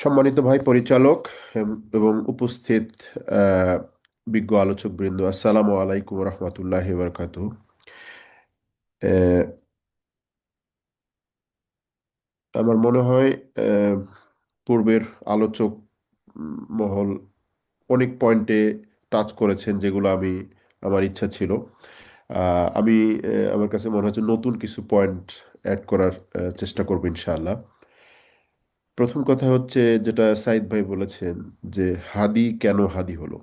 সম্মানিত ভাই পরিচালক এবং উপস্থিত বিজ্ঞ আলোচক বৃন্দ আসসালামু আলাইকুম রহমতুল্লাহ বরকাত আমার মনে হয় পূর্বের আলোচক মহল অনেক পয়েন্টে টাচ করেছেন যেগুলো আমি, আমার ইচ্ছা ছিল। আমি আমার কাছে মনে হচ্ছে নতুন কিছু পয়েন্ট অ্যাড করার চেষ্টা করব ইনশাআল্লাহ। প্রথম কথা হচ্ছে যেটা সাইদ ভাই বলেছেন যে হাদি কেন হাদি হলো?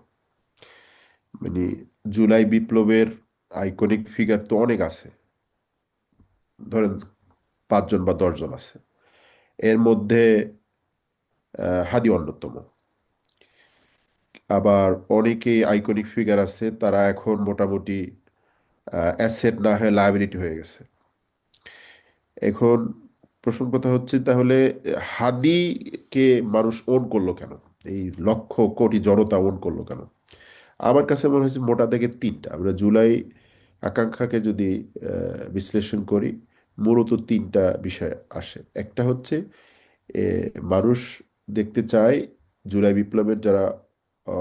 মানে জুলাই বিপ্লবের আইকনিক ফিগার তো অনেক আছে। ধরেন পাঁচজন বা দশজন আছে। এর মধ্যে হাদি অন্যতম। আবার অনেকেই আইকনিক ফিগার আছে, তারা এখন মোটামুটি অ্যাসেট না হয়ে লায়াবিলিটি হয়ে গেছে। এখন প্রশ্ন কথা হচ্ছে তাহলে, হাদিকে মানুষ ওন করল কেন? এই লক্ষ কোটি জনতা ওন করল কেন? আমার কাছে মনে হচ্ছে মোটা থেকে তিনটা। আমরা জুলাই আকাঙ্ক্ষাকে যদি বিশ্লেষণ করি, মূলত তিনটা বিষয় আসে। একটা হচ্ছে মানুষ দেখতে চায় জুলাই বিপ্লবের যারা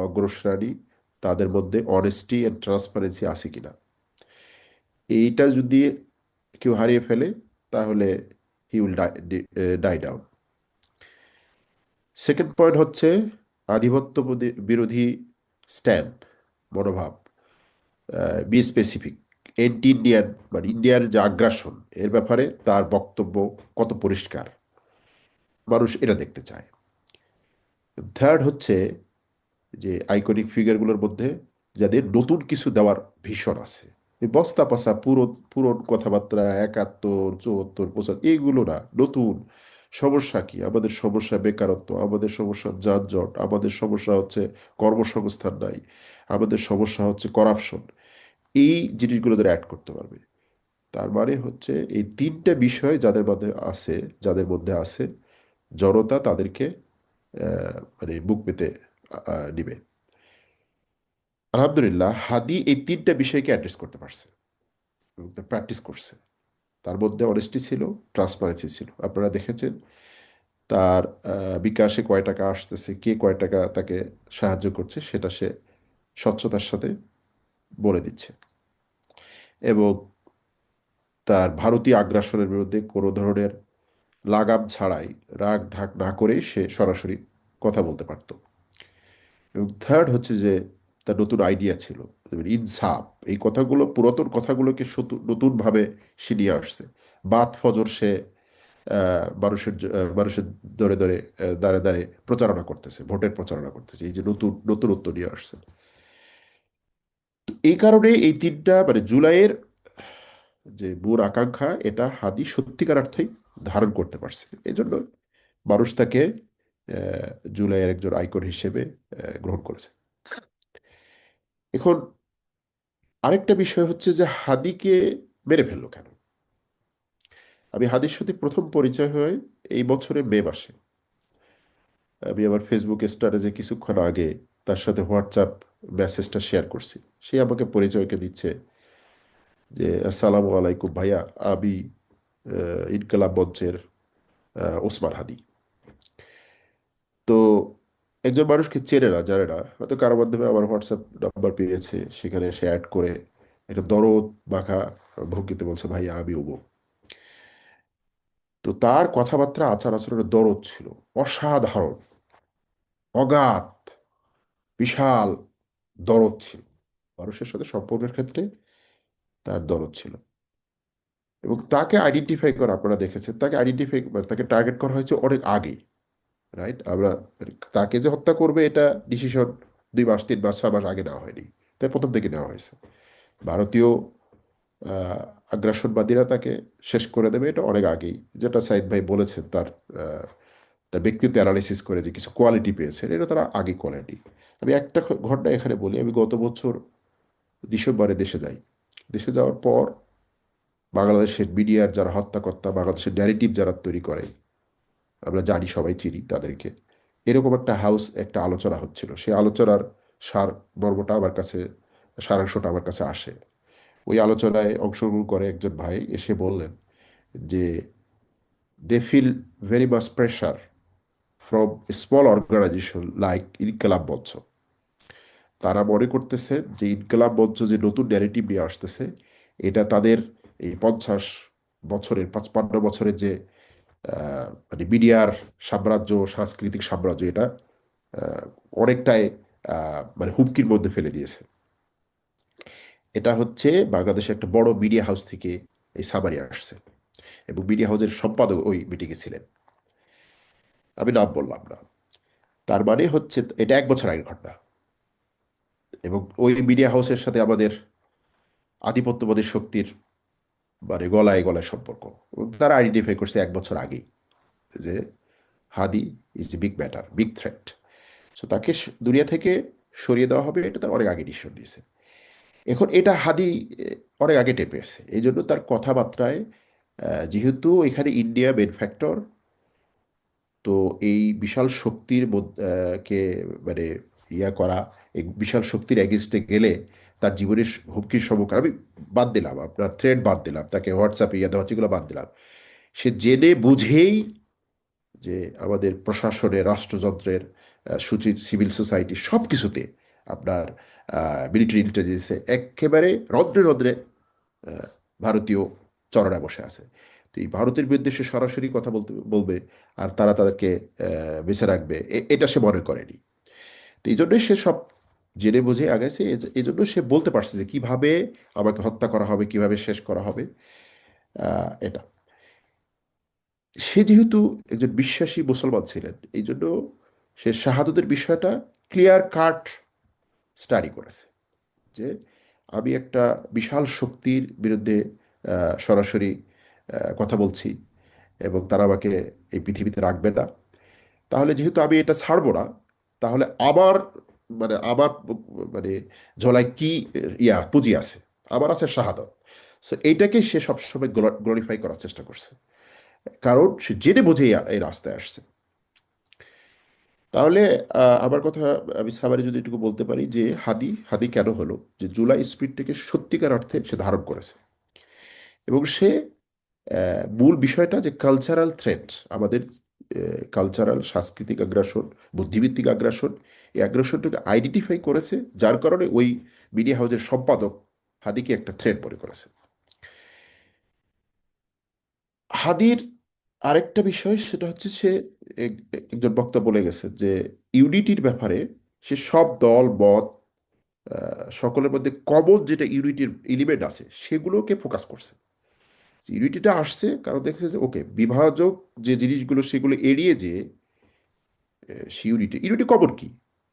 অগ্রসরানী তাদের মধ্যে অনেস্টি অ্যান্ড ট্রান্সপারেন্সি আছে কিনা। এইটা যদি কেউ হারিয়ে ফেলে, তাহলে he will die down second point হচ্ছে আধিপত্য বিরোধী স্ট্যান্ড মনোভাব বি স্পেসিফিক এন্টি ইন্ডিয়ান মানে ইন্ডিয়ার যে আগ্রাসন, এর ব্যাপারে তার বক্তব্য কত পরিষ্কার, মানুষ এটা দেখতে চায়। থার্ড হচ্ছে যে আইকনিক ফিগারগুলোর মধ্যে যাদের নতুন কিছু দেওয়ার ভীষণ আছে। এই বস্তা পচা পুরো পুরন কথাবার্তা, একাত্তর, চুয়াত্তর, পঁচাত্তর, এইগুলো না, নতুন। সমস্যা কি? আমাদের সমস্যা বেকারত্ব, আমাদের সমস্যা যানজট, আমাদের সমস্যা হচ্ছে কর্মসংস্থান নাই, আমাদের সমস্যা হচ্ছে করাপশন এই জিনিসগুলো যারা অ্যাড করতে পারবে। তার মানে হচ্ছে এই তিনটে বিষয় যাদের মধ্যে আছে, যাদের মধ্যে আছে, জনতা তাদেরকে মানে বুক পেতে নিবে। আলহামদুলিল্লাহ, হাদি এই তিনটা বিষয়কে অ্যাড্রেস করতে পারছে। এবং প্র্যাকটিস করছে। তার মধ্যে অনেস্টি ছিল ট্রান্সপারেন্সি ছিল। আপনারা দেখেছেন, তার বিকাশে কয় টাকা আসতেছে, কে কয় টাকা তাকে সাহায্য করছে, সেটা সে স্বচ্ছতার সাথে বলে দিচ্ছে। এবং তার ভারতীয় আগ্রাসনের বিরুদ্ধে কোনো ধরনের লাগাম ছাড়াই, রাগ ঢাক না করেই সে সরাসরি কথা বলতে পারত। এবং থার্ড হচ্ছে যে তার নতুন আইডিয়া ছিল। ইনসাফ এই কথাগুলো পুরাতন কথাগুলোকে নতুনভাবে সে নিয়ে আসছে। বাত ফজর সে মানুষের মানুষের দরে আহ, দাঁড়ে দাঁড়ে প্রচারণা করতেছে ভোটের প্রচারণা করতেছে এই যে নতুন নতুনত্ব নিয়ে আসছে। এই কারণে এই তিনটা মানে জুলাইয়ের যে মূল আকাঙ্ক্ষা এটা হাদি সত্যিকার অর্থেই ধারণ করতে পারছে। এই জন্য মানুষ তাকে জুলাইয়ের একজন আইকন হিসেবে গ্রহণ করেছে। এখন আরেকটা বিষয় হচ্ছে যে হাদিকে মেরে ফেলল কেন? আমি হাদির সাথে প্রথম পরিচয় হয় এই বছরের মে মাসে। আমি আমার ফেসবুক স্ট্যাটাসে কিছুক্ষণ আগে তার সাথে হোয়াটসঅ্যাপ মেসেজটা শেয়ার করছি। সে আমাকে পরিচয়কে দিচ্ছে যে, আসসালামু আলাইকুম ভাইয়া, আমি ইনকালাব মঞ্চের ওসমান হাদি। তো একজন মানুষকে চেনে না, জানে না। হয়তো কারও মাধ্যমে আমার হোয়াটসঅ্যাপ নাম্বার পেয়েছে, সেখানে সে অ্যাড করে একটা দরদ মাখা ভঙ্গিতে বলছে ভাইয়া আমি অমুক তো তার কথাবার্তা, আচার আচরণের দরদ ছিল। অসাধারণ, অগাধ, বিশাল দরদ ছিল। মানুষের সাথে সম্পর্কের ক্ষেত্রে তার দরদ ছিল। এবং তাকে আইডেন্টিফাই করা, আপনারা দেখেছেন, তাকে আইডেন্টিফাই তাকে টার্গেট করা হয়েছে অনেক আগে রাইট আমরা তাকে যে হত্যা করবে, এটা ডিসিশন দুই মাস, তিন মাস, ছয় মাস আগে নেওয়া হয়নি। তাই প্রথম থেকে নেওয়া হয়েছে। ভারতীয় আগ্রাসনবাদীরা তাকে শেষ করে দেবে। এটা অনেক আগেই। যেটা সাইদ ভাই বলেছেন, তার তার ব্যক্তিত্ব অ্যানালিসিস করে যে কিছু কোয়ালিটি পেয়েছেন, এটা তারা আগে কোয়ালিটি আমি একটা ঘটনা এখানে বলি। আমি গত বছর ডিসেম্বরে দেশে যাই। দেশে যাওয়ার পর বাংলাদেশের মিডিয়ার যারা হত্যাকর্তা, বাংলাদেশের ন্যারেটিভ যারা তৈরি করে আমরা জানি, সবাই চিনি তাদেরকে। এরকম একটা হাউস একটা আলোচনা হচ্ছিল। সেই আলোচনার সার মর্মটা আমার কাছে, সারাংশটা আমার কাছে আসে। ওই আলোচনায় অংশগ্রহণ করে একজন ভাই এসে বললেন যে they feel very much pressure from small organisation like Inqilab Mancha তারা মনে করতেছে যে ইনকালাম মঞ্চ যে নতুন ন্যারেটিভ নিয়ে আসতেছে, এটা তাদের এই পঞ্চাশ বছরের, পাঁচপান্ন বছরের যে মিডিয়ার সাম্রাজ্য, সাংস্কৃতিক সাম্রাজ্য এটা অনেকটাই মানে হুমকির মধ্যে ফেলে দিয়েছে। এটা হচ্ছে বাংলাদেশে একটা বড় মিডিয়া হাউস থেকে এই সাবারি আসছে এবং মিডিয়া হাউসের সম্পাদক ওই মিটিংয়ে ছিলেন। আমি নাম বললাম না। তার মানে হচ্ছে এটা এক বছর আগের ঘটনা। এবং ওই মিডিয়া হাউসের সাথে আমাদের আধিপত্যবাদী শক্তির মানে গলায় গলায় সম্পর্ক। তারা আইডেন্টিফাই করছে এক বছর আগেই। যে Hadi is big better big threat so তাকে দুনিয়া থেকে সরিয়ে দেওয়া হবে, এটা তার অনেক আগে ডিসিশন নিয়েছে। এখন এটা হাদি অনেক আগে টেপেছে এই জন্য তার কথাবার্তায় যেহেতু এখানে ইন্ডিয়া মেন ফ্যাক্টর তো এই বিশাল শক্তির কে মানে ইয়া করা এই বিশাল শক্তির এগেনস্টে গেলে তার জীবনের হুমকির সম্মুখীন আমি বাদ দিলাম, আপনার থ্রেড বাদ দিলাম, তাকে হোয়াটসঅ্যাপে ইয়া দেওয়া যেগুলো বাদ দিলাম। সে জেনে বুঝেই যে আমাদের প্রশাসনে রাষ্ট্রযন্ত্রের সূচি, সিভিল সোসাইটি সব কিছুতে আপনার মিলিটারি ইন্টেলিজেন্সে একেবারে রদ্রে রদ্রে ভারতীয় চরণা বসে আছে। তো এই ভারতের বিরুদ্ধে সে সরাসরি কথা বলতে, বলবে আর তারা তাদেরকে বেছে রাখবে এটা সে মনে করেনি। তো এই জন্যই সে সব জেনে বুঝে আগেছে এই জন্য সে বলতে পারছে যে কীভাবে আমাকে হত্যা করা হবে, কীভাবে শেষ করা হবে এটা। সে যেহেতু একজন বিশ্বাসী মুসলমান ছিলেন, এই জন্য সে শাহাদতের বিষয়টা ক্লিয়ার কাট স্টাডি করেছে, যে আমি একটা বিশাল শক্তির বিরুদ্ধে সরাসরি কথা বলছি এবং তারা আমাকে এই পৃথিবীতে রাখবে না। তাহলে যেহেতু আমি এটা ছাড়বো না, তাহলে আবার মানে আবার মানে ঝোলায় কি, ইয়া, পুঁজি আছে? আবার আছে শাহাদত। সো এইটাকে সে সবসময় গ্লোরিফাই করার চেষ্টা করছে। কারণ সে জেনে বুঝে এই রাস্তায় আসছে। তাহলে আমার কথা আমি সাবারে যদি এটুকু বলতে পারি যে হাদি হাদি কেন হলো? যে জুলাই স্পিডটাকে সত্যিকার অর্থে সে ধারণ করেছে। এবং সে মূল বিষয়টা যে কালচারাল থ্রেট আমাদের কালচারাল সাংস্কৃতিক আগ্রাসন বুদ্ধিভিত্তিক আগ্রাসন এই আগ্রাসনটাকে আইডেন্টিফাই করেছে, যার কারণে ওই মিডিয়া হাউসের সম্পাদক হাদিকে একটা থ্রেট মনে করেছে। হাদির আরেকটা বিষয় সেটা হচ্ছে সে একজন বক্তা বলে গেছে যে ইউনিটির ব্যাপারে সে সব দল, মত সকলের মধ্যে কমন যেটা ইউনিটির এলিমেন্ট আছে সেগুলোকে ফোকাস করছে। ইউনিটিটা আসছে কারণ দেখছে যে ওকে বিভাজক যে জিনিসগুলো সেগুলো এড়িয়ে যে সে ইউনিটি ইউনিটি কবর কি?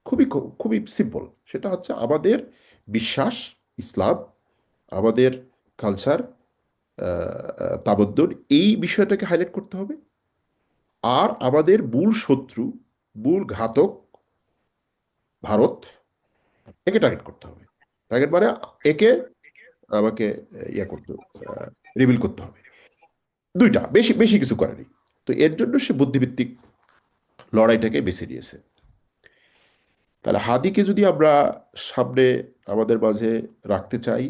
খুবই খুবই সিম্পল সেটা হচ্ছে আমাদের বিশ্বাস, ইসলাম, আমাদের কালচার তাবদ্দর, এই বিষয়টাকে হাইলাইট করতে হবে। আর আমাদের মূল শত্রু, মূল ঘাতক ভারত, একে টার্গেট করতে হবে। টার্গেট মানে একে আমাকে ইয়া করতে রিভিল করতে হবে। দুইটা, বেশি বেশি কিছু করেনি তো এর জন্য সে বুদ্ধিভিত্তিক লড়াইটাকে বেছে নিয়েছে। তাহলে হাদিকে যদি আমরা সামনে আমাদের মাঝে রাখতে চাই,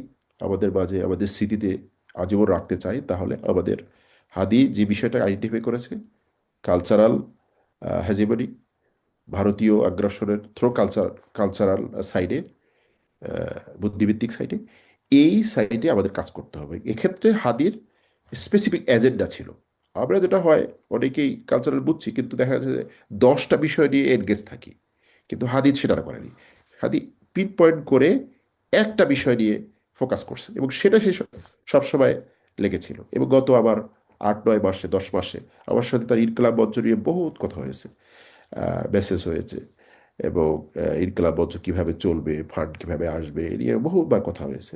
আমাদের মাঝে, আমাদের স্মৃতিতে আজীবন রাখতে চাই, তাহলে আমাদের হাদি যে বিষয়টা আইডেন্টিফাই করেছে কালচারাল হেজিমনি ভারতীয় আগ্রাসনের থ্রো কালচার কালচারাল সাইডে বুদ্ধিভিত্তিক সাইডে এই সাইডে আমাদের কাজ করতে হবে। এক্ষেত্রে হাদির স্পেসিফিক এজেন্ডা ছিল। আমরা যেটা হয়, অনেকেই কালচারাল বুঝছি, কিন্তু দেখা যাচ্ছে যে দশটা বিষয় নিয়ে এনগেজ থাকি, কিন্তু হাদিদ সেটা করেনি। হাদি পিন পয়েন্ট করে একটা বিষয় নিয়ে ফোকাস করছে এবং সেটা সে সবসময় লেগেছিল এবং গত আবার আট, নয় মাসে, দশ মাসে আমার সাথে তার ইনকলাব মঞ্চ নিয়ে বহুত কথা হয়েছে মেসেজ হয়েছে এবং ইনকলাব মঞ্চ কীভাবে চলবে ফান্ড কীভাবে আসবে, এ নিয়ে বহুবার কথা হয়েছে।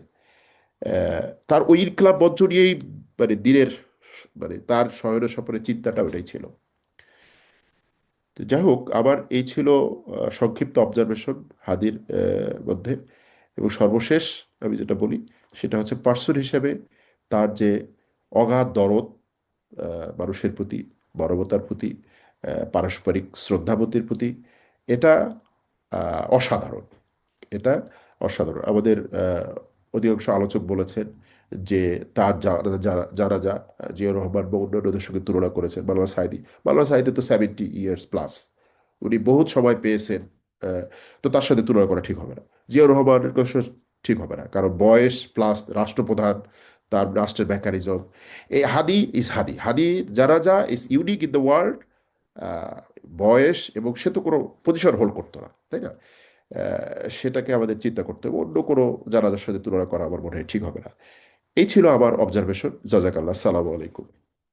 তার ওই ইনকলাব মঞ্চ নিয়েই মানে দিনের মানে তার শহরের সফরের চিন্তাটা ওটাই ছিল। তো যাই হোক, আবার এই ছিল সংক্ষিপ্ত অবজারভেশন হাদির মধ্যে। এবং সর্বশেষ আমি যেটা বলি, সেটা হচ্ছে পার্সন হিসেবে তার যে অগাধ দরদ মানুষের প্রতি, মানবতার প্রতি পারস্পরিক শ্রদ্ধাবতির প্রতি, এটা অসাধারণ। এটা অসাধারণ। আমাদের অধিকাংশ আলোচক বলেছেন যে তার যারা যা, জিয়া রহমান বা অন্যান্যদের সঙ্গে তুলনা করেছেন মাল্লা সাইদি। মাল্লা সাইদি তো সেভেন্টি ইয়ার্স প্লাস উনি বহুত সময় পেয়েছেন তো তার সাথে তুলনা করা ঠিক হবে না। জিয়াউর রহমানের ঠিক হবে না। কারণ বয়স প্লাস রাষ্ট্রপ্রধান, তার রাষ্ট্রের মেকানিজম এই হাদি ইজ হাদি। হাদি যারা যা is unique in the world বয়স এবং সে তো কোনো পজিশন হোল্ড করতো না, তাই না? সেটাকে আমাদের চিন্তা করতে হবে। অন্য কোনো জানাজার সাথে তুলনা করা আমার মনে হয় ঠিক হবে না। এই ছিল আমার অবজারভেশন জাজাকাল্লাহ, সালামু আলাইকুম।